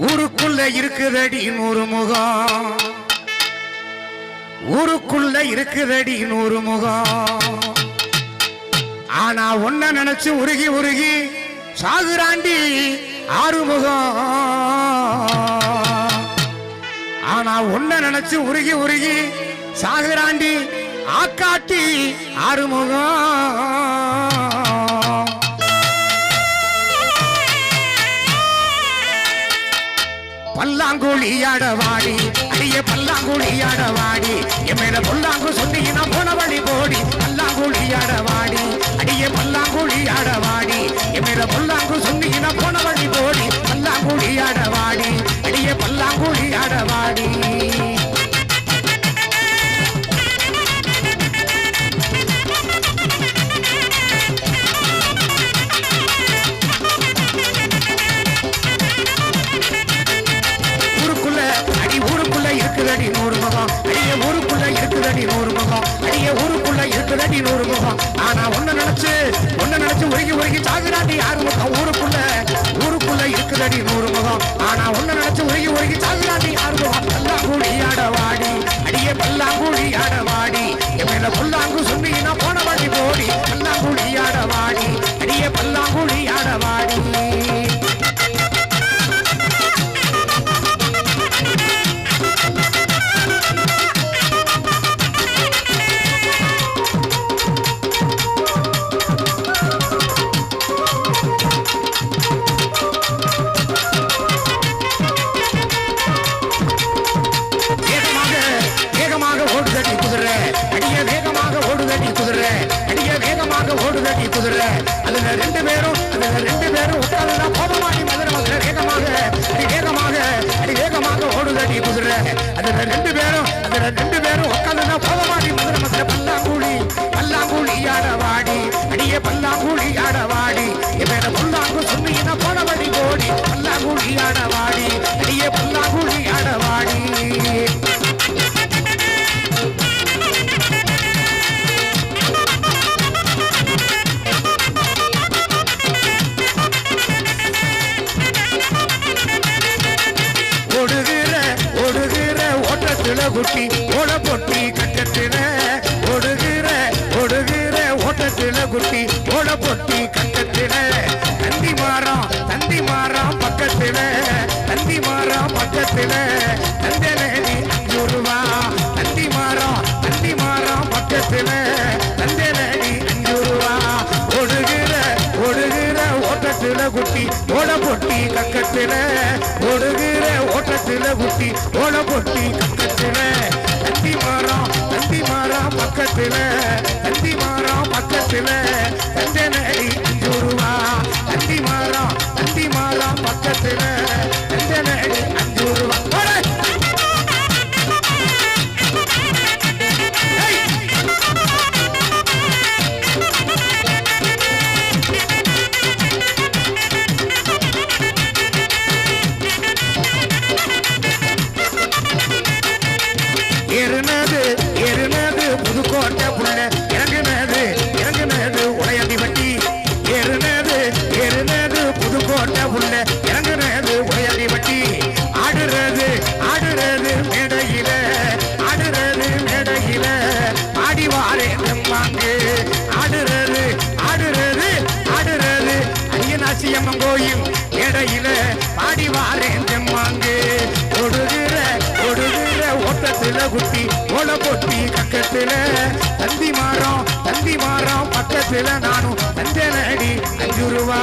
ஊருக்குள்ள இருக்குதடி நூறு முகம். ஊருக்குள்ள இருக்குதடி நூறு முகம். ஆனா ஒன்ன நினைச்சு உருகி உருகி சாகுராண்டி ஆறுமுகம் ஆனா ஒன்ன நினைச்சு உருகி உருகி சாகுராண்டி ஆக்காட்டி ஆறுமுகம் பல்லாங்குழி ஆடவாடி அடிய பல்லாங்குழி ஆடவாடி என் மேல புல்லாங்கு சொன்னீங்கன்னா போன வழி போடி. பல்லாங்குழி ஆடவாடி அடிய பல்லாங்குழி ஆடவாடி என் மேல புல்லாங்கு சொன்னி அடிய ஊருக்குள்ள இருக்குதடி நூறு முகம். ஆனா ஒண்ணு நினைச்சு ஒண்ணு நினைச்சு உருகி உருகி சாகுறாண்டி ஆறு முகம்? ஊருக்குள்ள ஊருக்குள்ள இருக்குதடி நூறு முகம். ஆனா ஒண்ணு நினைச்சு உருகி உருகி சாகுறாண்டி ஆறு முகம்? பல்லாங்குழி ஆடவாடி. அடிய பல்லாங்குழி ஆடவாடி. என் புல்லாங்கு சொன்னீங்கன்னா போன வழி போடி. ரெண்டு பேரும் குட்டி ஓட பொட்டி கட்டத்தில ஓடுகிற ஓடுகிற ஓட்டத்தில குட்டி ஓட பொட்டி கட்டத்தில. தந்தி மாறம் தந்தி மாறம் பக்கத்தில தந்தி மாறம் பக்கத்தில. ஓட்டத்தில குட்டி ஓட பொட்டி கக்கத்தில ஓடுகிற ஓட்டத்தில குட்டி ஓட பொட்டி கக்கத்தில. தந்தி மாறா தந்தி மாறா பக்கத்தில. மீனாட்சியம்மன் கோயில் இடையில பாடி வாரேன் செம்மாங்கு தொடுகிற தொடுகிற ஓட்டத்துல குட்டி ஓல பொட்டி கக்கத்துல தந்தி மாறம் தந்தி மாறம் பக்கத்துல நானும் தஞ்சனடி அஞ்சு ரூபா